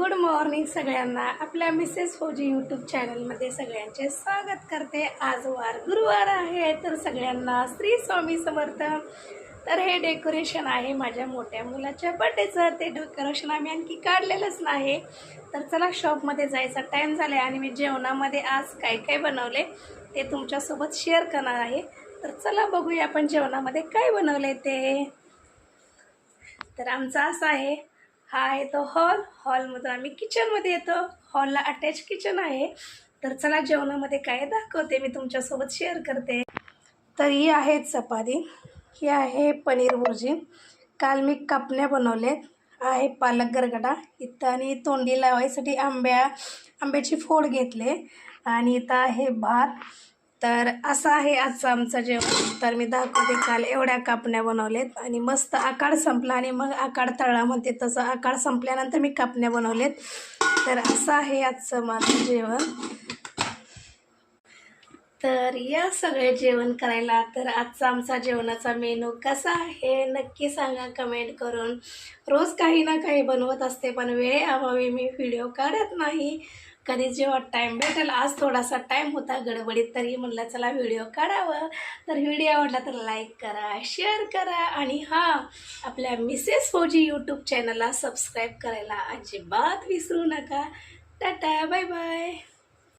Good morning सगळ्यांना. आपल्या Mrs फौजी यूट्यूब चॅनलमध्ये सगळ्यांचे स्वागत करते. आज वार गुरुवार आहे तर सगळ्यांना श्री स्वामी समर्थ. तर हे डेकोरेशन आहे माझ्या मोठ्या मुलाच्या बड्डेचं ते डेकोरेशन आम्ही आणखी काढलेलंच नाही. तर चला शॉपमध्ये जायचा टाईम झाला आहे आणि मी जेवणामध्ये आज काय काय बनवले ते तुमच्यासोबत शेअर करणार आहे. तर चला बघूया आपण जेवणामध्ये काय बनवले ते. तर आमचं असं आहे हा आहे तो हॉल. हॉलमधून आम्ही किचनमध्ये येतो. हॉलला अटॅच किचन आहे. तर चला जेवणामध्ये काय दाखवते मी तुमच्यासोबत शेअर करते. तर ही आहे चपाती. ही आहे पनीर भुर्जी. काल मी कापण्या बनवल्यात आहे पालक गरगडा इथं आणि तोंडी लावायसाठी आंब्या आंब्याची फोड घेतले. आणि इथं आहे भात. तर असं आहे आजचं आमचं जेवण. तर मी दाखवते काल एवढ्या कापण्या बनवलेत आणि मस्त आकार संपला आणि मग आकार तळा म्हणते तसं आकार संपल्यानंतर मी कापण्या बनवलेत तर असं आहे आजचं माझं जेवण. तर या सगळे जेवण करायला. तर आजचा आमचा जेवणाचा मेनू कसा आहे नक्की सांगा कमेंट करून. रोज काही ना काही बनवत असते पण वेळेअभावी मी व्हिडिओ काढत नाही. कधी जेव्हा टाईम भेटेल आज थोडासा टाईम होता गडबडीत तरी म्हणलं चला व्हिडिओ काढावं. तर व्हिडिओ आवडला तर लाईक करा शेअर करा आणि हां आपल्या मिसेस फौजी यूट्यूब चॅनलला सबस्क्राईब करायला अजिबात विसरू नका. Tata bye bye